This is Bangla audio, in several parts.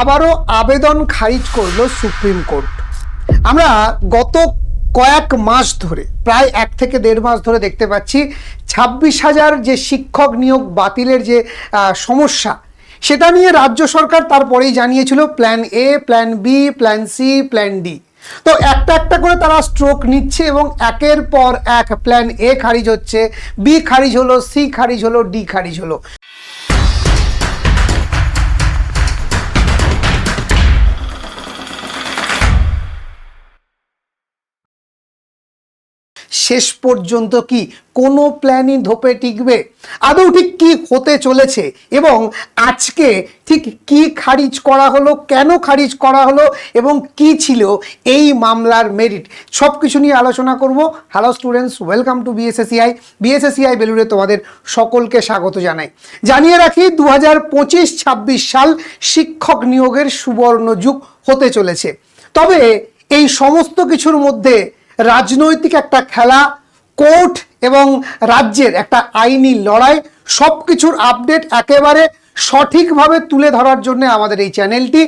আবারও আবেদন খারিজ করল সুপ্রিম কোর্ট। আমরা গত কয়েক মাস ধরে, প্রায় এক থেকে দেড় মাস ধরে দেখতে পাচ্ছি, ছাব্বিশ হাজার যে শিক্ষক নিয়োগ বাতিলের যে সমস্যা, সেটা নিয়ে রাজ্য সরকার তারপরেই জানিয়েছিল plan A plan B plan C plan D তো একটা একটা করে তারা স্ট্রোক নিচ্ছে এবং একের পর এক প্ল্যান এ খারিজ হচ্ছে বি খারিজ হলো সি খারিজ হলো ডি খারিজ হলো। শেষ পর্যন্ত কি কোনো প্ল্যানই ধোপে টিকবে? আদৌ ঠিক কি হতে চলেছে? এবং আজকে ঠিক কি খারিজ করা হলো, কেন খারিজ করা হলো, এবং কি ছিল এই মামলার মেরিট সব কিছু নিয়ে আলোচনা করব। Hello students welcome to BSSACI BSSACI বেলুড়ে তোমাদের সকলকে স্বাগত জানাই। জানিয়ে রাখি দু হাজার পঁচিশ ছাব্বিশ সাল শিক্ষক নিয়োগের সুবর্ণ যুগ হতে চলেছে। তবে এই সমস্ত কিছুর মধ্যে রাজনৈতিক একটা খেলা, কোর্ট এবং রাজ্যের একটা আইনি লড়াই সব কিছুর আপডেট একেবারে সঠিকভাবে তুলে ধরার জন্য আমাদের এই চ্যানেলটি।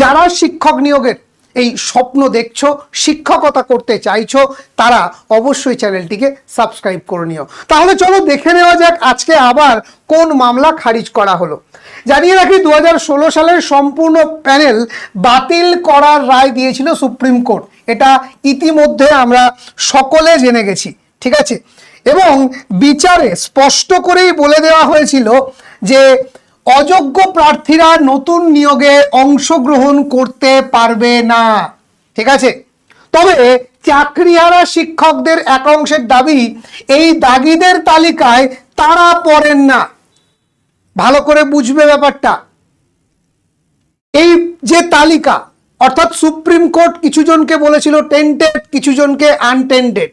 যারা শিক্ষক নিয়োগের এই স্বপ্ন দেখছ, শিক্ষকতা করতে চাইছো, তারা অবশ্যই চ্যানেলটিকে সাবস্ক্রাইব করে নিও। তাহলে চলো দেখে নেওয়া যাক আজকে আবার কোন মামলা খারিজ করা হলো। জানিয়ে রাখি দু হাজার ষোলো সালের সম্পূর্ণ প্যানেল বাতিল করার রায় দিয়েছিল সুপ্রিম কোর্ট। এটা ইতিমধ্যে আমরা সকলে জেনে গেছি, ঠিক আছে? এবং বিচারে স্পষ্ট করেই বলে দেওয়া হয়েছিল যে অযোগ্য প্রার্থীরা নতুন নিয়োগে অংশগ্রহণ করতে পারবে না। ঠিক আছে? তবে চাকরিহারা শিক্ষকদের এক অংশের দাবি, এই দাগিদের তালিকায় তারা পড়েন না। ভালো করে বুঝবে ব্যাপারটা। এই যে তালিকা, অর্থাৎ সুপ্রিম কোর্ট কিছু জনকে বলেছিল টেন্টেড কিছু জনকে আনটেন্টেড।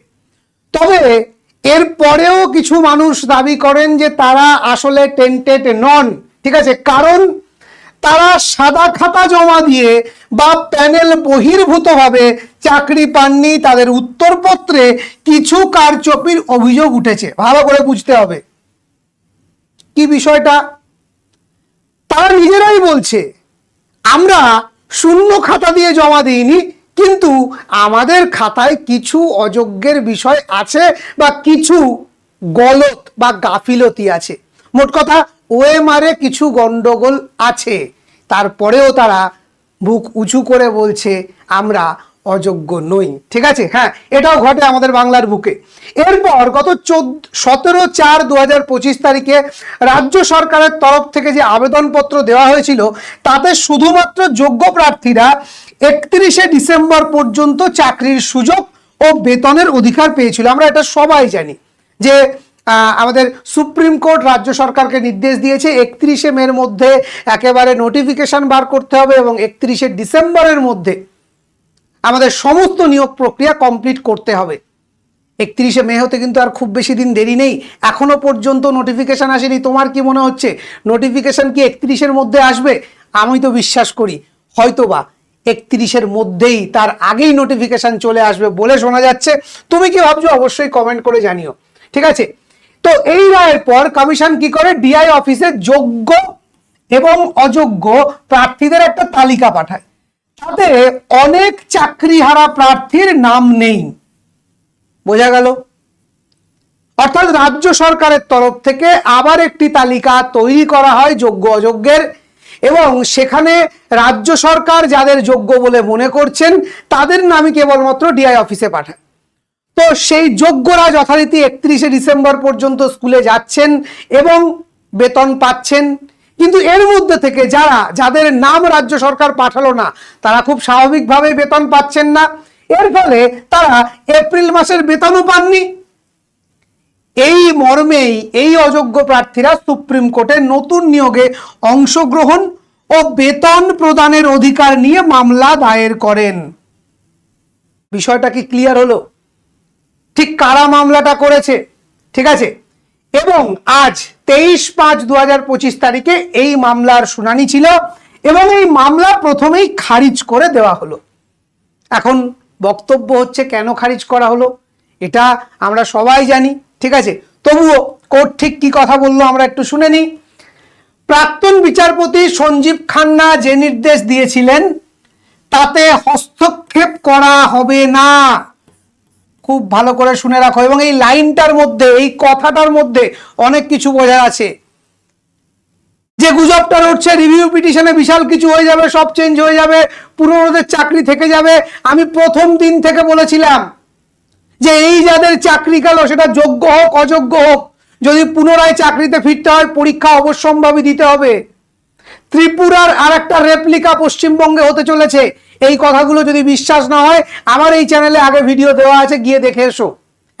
তবে এর পরেও কিছু মানুষ দাবি করেন যে তারা আসলে টেন্টেড নন। ঠিক আছে? কারণ তারা সাদা খাতা জমা দিয়ে বা প্যানেল বহির্ভূতভাবে চাকরি পাননি, তাদের উত্তরপত্রে কিছু কারচুপির অভিযোগ উঠেছে। ভালো করে বুঝতে হবে। কি বিষয়টা? তারা নিজেরাই বলছে, আমরা শূন্য খাতা দিয়ে জমা দিইনি, কিন্তু আমাদের খাতায় কিছু অযোগ্যের বিষয় আছে বা কিছু গলত বা গাফিলতি আছে। মোট কথা ওএমআরে কিছু গন্ডগোল আছে। তারপরেও তারা বুক উঁচু করে বলছে, আমরা অযোগ্য নই। ঠিক আছে? হ্যাঁ এটাও ঘটে আমাদের বাংলার বুকে। এরপর গত চোদ্দ, সতেরো চার দু হাজার পঁচিশ তারিখে রাজ্য সরকারের তরফ থেকে যে আবেদনপত্র দেওয়া হয়েছিল, তাতে শুধুমাত্র যোগ্য প্রার্থীরা একত্রিশে ডিসেম্বর পর্যন্ত চাকরির সুযোগ ও বেতনের অধিকার পেয়েছিল। আমরা এটা সবাই জানি যে আমাদের সুপ্রিম কোর্ট রাজ্য সরকারকে নির্দেশ দিয়েছে, একত্রিশে মের মধ্যে একেবারে নোটিফিকেশান বার করতে হবে এবং একত্রিশে ডিসেম্বরের মধ্যে আমাদের সমস্ত নিয়োগ প্রক্রিয়া কমপ্লিট করতে হবে। একত্রিশে মে হতে কিন্তু আর খুব বেশি দিন দেরি নেই। এখনও পর্যন্ত নোটিফিকেশন আসেনি। তোমার কি মনে হচ্ছে? নোটিফিকেশান কি একত্রিশের মধ্যে আসবে? আমি তো বিশ্বাস করি। হয়তোবা একত্রিশের মধ্যেই তার আগেই নোটিফিকেশন চলে আসবে বলে শোনা যাচ্ছে। তুমি কি ভাবছ? অবশ্যই কমেন্ট করে জানিও। ঠিক আছে? তো এই রায়ের পর কমিশন কি করে ডিআই অফিসে যোগ্য এবং অযোগ্য প্রার্থীদের একটা তালিকা পাঠায়। তাতে অনেক চাকরিহারা প্রার্থীর নাম নেই। বোঝা গেল? অর্থাৎ রাজ্য সরকারের তরফ থেকে আবার একটি তালিকা তৈরি করা হয় যোগ্য অযোগ্যের এবং সেখানে রাজ্য সরকার যাদের যোগ্য বলে মনে করছেন, তাদের নামই কেবলমাত্র ডিআই অফিসে পাঠায়। তো সেই যোগ্যরা যথারীতি একত্রিশে ডিসেম্বর পর্যন্ত স্কুলে যাচ্ছেন এবং বেতন পাচ্ছেন। কিন্তু এর মধ্যে থেকে যারা, যাদের নাম রাজ্য সরকার পাঠালো না, তারা খুব স্বাভাবিকভাবে বেতন পাচ্ছেন না। এর ফলে তারা এপ্রিল মাসের বেতনও পাননি। এই মর্মেই এই অযোগ্য প্রার্থীরা সুপ্রিম কোর্টে নতুন নিয়োগে অংশগ্রহণ ও বেতন প্রদানের অধিকার নিয়ে মামলা দায়ের করেন। বিষয়টা কি ক্লিয়ার হলো? ঠিক কারা মামলাটা করেছে? ঠিক আছে? এবং আজ তেইশ পাঁচ দু হাজার পঁচিশ তারিখে এই মামলার শুনানি ছিল এবং এই মামলা প্রথমেই খারিজ করে দেওয়া হলো। এখন বক্তব্য হচ্ছে কেন খারিজ করা হলো? এটা আমরা সবাই জানি, ঠিক আছে? তবুও কোর্ট ঠিক কি কথা বলল আমরা একটু শুনে নিই। প্রাক্তন বিচারপতি সঞ্জীব খান্না যে নির্দেশ দিয়েছিলেন, তাতে হস্তক্ষেপ করা হবে না। খুব ভালো করে শুনে রাখো। এবং এই লাইনটার মধ্যে, এই কথাটার মধ্যে অনেক কিছু বোঝা আছে যে গুজবটা উঠছে রিভিউ পিটিশনে বিশাল কিছু হয়ে যাবে, সব চেঞ্জ হয়ে যাবে, পুরনোদের চাকরি থেকে যাবে। আমি প্রথম দিন থেকে বলেছিলাম যে এই যাদের চাকরি গেল, সেটা যোগ্য হোক, অযোগ্য হোক, যদি পুনরায় চাকরিতে ফিরতে হয়, পরীক্ষা অবশ্যম্ভাবী দিতে হবে। ত্রিপুরার আর একটা রেপ্লিকা পশ্চিমবঙ্গে হতে চলেছে। এই কথাগুলো যদি বিশ্বাস না হয়, আমার এই চ্যানেলে আগে ভিডিও দেওয়া আছে, গিয়ে দেখে এসো।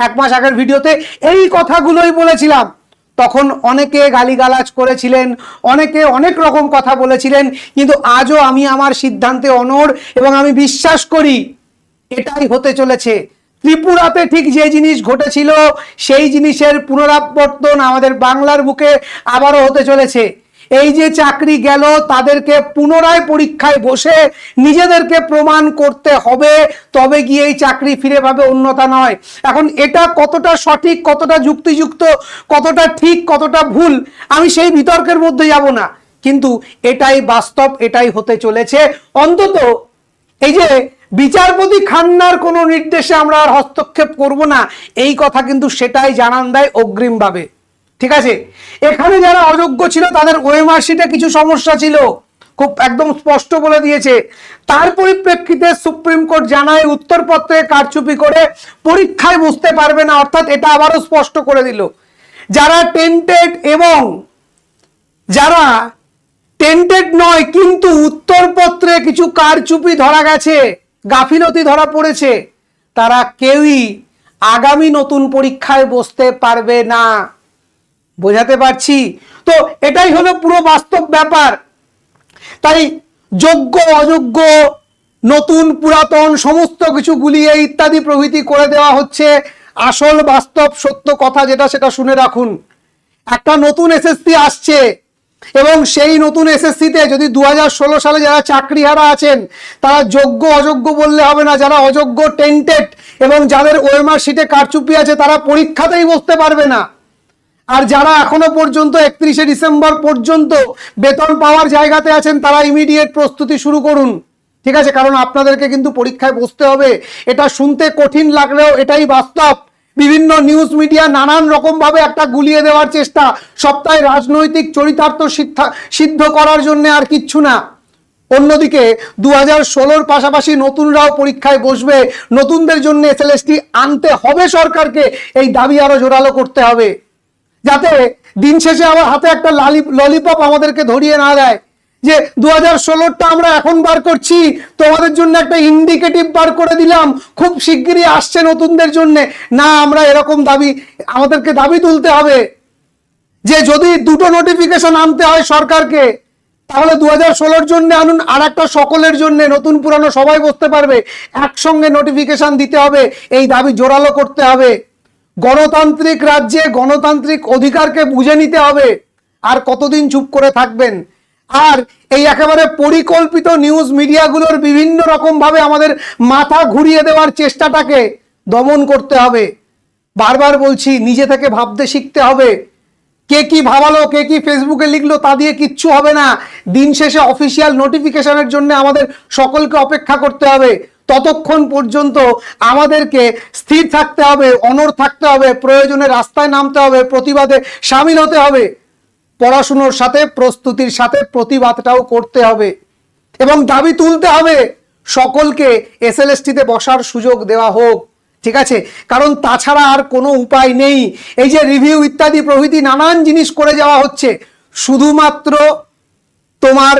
এক মাস আগের ভিডিওতে এই কথাগুলোই বলেছিলাম। তখন অনেকে গালিগালাজ করেছিলেন, অনেকে অনেক রকম কথা বলেছিলেন, কিন্তু আজও আমি আমার সিদ্ধান্তে অনড় এবং আমি বিশ্বাস করি, এটাই হতে চলেছে। ত্রিপুরাতে ঠিক যে জিনিস ঘটেছিল, সেই জিনিসের পুনরাবর্তন আমাদের বাংলার বুকে আবারও হতে চলেছে। এই যে চাকরি গেল, তাদেরকে পুনরায় পরীক্ষায় বসে নিজেদেরকে প্রমাণ করতে হবে, তবে গিয়ে এই চাকরি ফিরে পাবে উন্নতা নয়। এখন এটা কতটা সঠিক, কতটা যুক্তিযুক্ত, কতটা ঠিক, কতটা ভুল, আমি সেই বিতর্কের মধ্যে যাব না। কিন্তু এটাই বাস্তব, এটাই হতে চলেছে। অন্তত এই যে বিচারপতি খান্নার কোনো নির্দেশে আমরা আর হস্তক্ষেপ করব না, এই কথা কিন্তু সেটাই জানান দেয় অগ্রিমভাবে। ঠিক আছে? এখানে যারা অযোগ্য ছিল, তাদের ওয়েমার্কশিটে কিছু সমস্যা ছিল। খুব একদম স্পষ্ট বলে দিয়েছে। তার পরিপ্রেক্ষিতে সুপ্রিম কোর্ট জানায়, উত্তরপত্রে কারচুপি করে পরীক্ষায় বুঝতে পারবে না, অর্থাৎ এটা আবারও স্পষ্ট করে দিল। যারা টেন্টেড এবং যারা টেন্টেড নয়, কিন্তু উত্তরপত্রে কিছু কারচুপি ধরা গেছে, গাফিলতি ধরা পড়েছে, তারা কেউই আগামী নতুন পরীক্ষায় বসতে পারবে না। বোঝাতে পারছি। তো এটাই হলো পুরো বাস্তব ব্যাপার। তাই যোগ্য, অযোগ্য, নতুন, পুরাতন, সমস্ত কিছু গুলিয়ে ইত্যাদি প্রভৃতি করে দেওয়া হচ্ছে। আসল, বাস্তব, সত্য কথা যেটা, সেটা শুনে রাখুন। একটা নতুন এসএসসি আসছে এবং সেই নতুন এসএসসিতে যদি দু হাজার ষোলো সালে যারা চাকরিহারা আছেন, তারা যোগ্য, অযোগ্য বললে হবে না। যারা অযোগ্য টেন্টেড এবং যাদের ওএমআর শিটে কারচুপি আছে, তারা পরীক্ষাতেই বসতে পারবে না। আর যারা এখনও পর্যন্ত একত্রিশে ডিসেম্বর পর্যন্ত বেতন পাওয়ার জায়গাতে আছেন, তারা ইমিডিয়েট প্রস্তুতি শুরু করুন। ঠিক আছে? কারণ আপনাদেরকে কিন্তু পরীক্ষায় বসতে হবে। এটা শুনতে কঠিন লাগলেও এটাই বাস্তব। বিভিন্ন নিউজ মিডিয়া নানান রকম ভাবে একটা গুলিয়ে দেওয়ার চেষ্টা। সপ্তাহে রাজনৈতিক চরিতার্থ সিদ্ধা- করার জন্য আর কিচ্ছু না। অন্যদিকে দু হাজার ষোলোর পাশাপাশি নতুনরাও পরীক্ষায় বসবে। নতুনদের জন্য এসএলএসটি আনতে হবে সরকারকে। এই দাবি আরও জোরালো করতে হবে। যাতে দিন শেষে আবার হাতে একটা লালি ললিপপ আমাদেরকে ধরিয়ে না দেয়। যে দু হাজার ষোলোরটা আমরা এখন বার করছি, তোমাদের জন্য একটা ইন্ডিকেটিভ বার করে দিলাম, খুব শিগগিরই আসছে নতুনদের জন্য। না, আমরা এরকম দাবি, আমাদেরকে দাবি তুলতে হবে। যে যদি দুটো নোটিফিকেশন আনতে হয় সরকারকে, তাহলে দু হাজার ষোলোর জন্য আনুন আর একটা সকলের জন্য, নতুন পুরানো সবাই বসতে পারবে। একসঙ্গে নোটিফিকেশন দিতে হবে, এই দাবি জোরালো করতে হবে। গণতান্ত্রিক রাজ্যে গণতান্ত্রিক অধিকারকে বুঝে নিতে হবে। আর কতদিন চুপ করে থাকবেন? আর এই একেবারে পরিকল্পিত নিউজ মিডিয়াগুলোর বিভিন্ন রকম ভাবে আমাদের মাথা ঘুরিয়ে দেওয়ার চেষ্টাটাকে দমন করতে হবে। বারবার বলছি, নিজে থেকে ভাবতে শিখতে হবে। কে কি ভাবালো, কে কি ফেসবুকে লিখলো, তা দিয়ে কিচ্ছু হবে না। দিন শেষে অফিসিয়াল নোটিফিকেশনের জন্য আমাদের সকলকে অপেক্ষা করতে হবে। ততক্ষণ পর্যন্ত আমাদেরকে স্থির থাকতে হবে, অনড় থাকতে হবে, প্রয়োজনে রাস্তায় নামতে হবে, প্রতিবাদে সামিল হতে হবে। পড়াশুনোর সাথে, প্রস্তুতির সাথে প্রতিবাদটাও করতে হবে এবং দাবি তুলতে হবে। সকলকে এসএলএসটিতে বসার সুযোগ দেওয়া হোক, ঠিক আছে? কারণ তাছাড়া আর কোনো উপায় নেই। এই যে রিভিউ ইত্যাদি প্রভৃতি নানান জিনিস করে যাওয়া হচ্ছে। শুধুমাত্র তোমার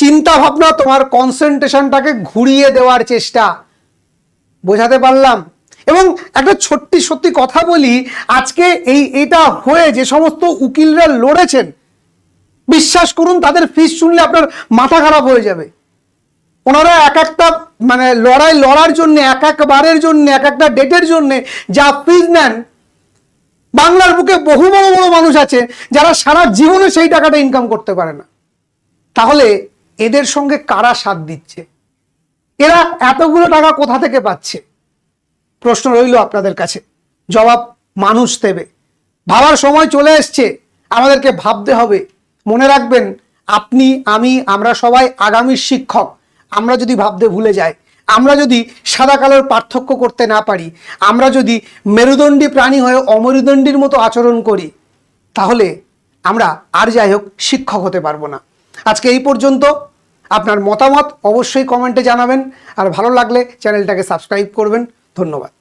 চিন্তা ভাবনা তোমার কনসেন্ট্রেশনটাকে ঘুরিয়ে দেওয়ার চেষ্টা। বোঝাতে পারলাম? এবং একটা ছোট্টি সত্যি কথা বলি, আজকে এই এটা হয়ে যে সমস্ত উকিলরা লড়েছেন, বিশ্বাস করুন, তাদের ফিস শুনলে আপনার মাথা খারাপ হয়ে যাবে। ওনারা এক একটা মানে লড়াই লড়ার জন্য, এক একবারের জন্য, এক একটা ডেটের জন্য যা ফিজ নেন, বাংলার বুকে বহু বড় বড় মানুষ আছে যারা সারা জীবনে সেই টাকাটা ইনকাম করতে পারে না। তাহলে এদের সঙ্গে কারা সাথ দিচ্ছে? এরা এতগুলো টাকা কোথা থেকে পাচ্ছে? প্রশ্ন রইল আপনাদের কাছে। জবাব, মানুষ দেবে। ভাবার সময় চলে এসছে। আমাদেরকে ভাবতে হবে। মনে রাখবেন, আপনি, আমি, আমরা সবাই আগামীর শিক্ষক। আমরা যদি ভাবতে ভুলে যাই, আমরা যদি সাদা কালোর পার্থক্য করতে না পারি, আমরা যদি মেরুদণ্ডী প্রাণী হয়ে অমেরুদণ্ডীর মতো আচরণ করি, তাহলে আমরা আর যাই হোক শিক্ষক হতে পারব না। আজকে এই পর্যন্ত। আপনার মতামত অবশ্যই কমেন্টে জানাবেন। আর ভালো লাগলে চ্যানেলটাকে সাবস্ক্রাইব করবেন। ধন্যবাদ।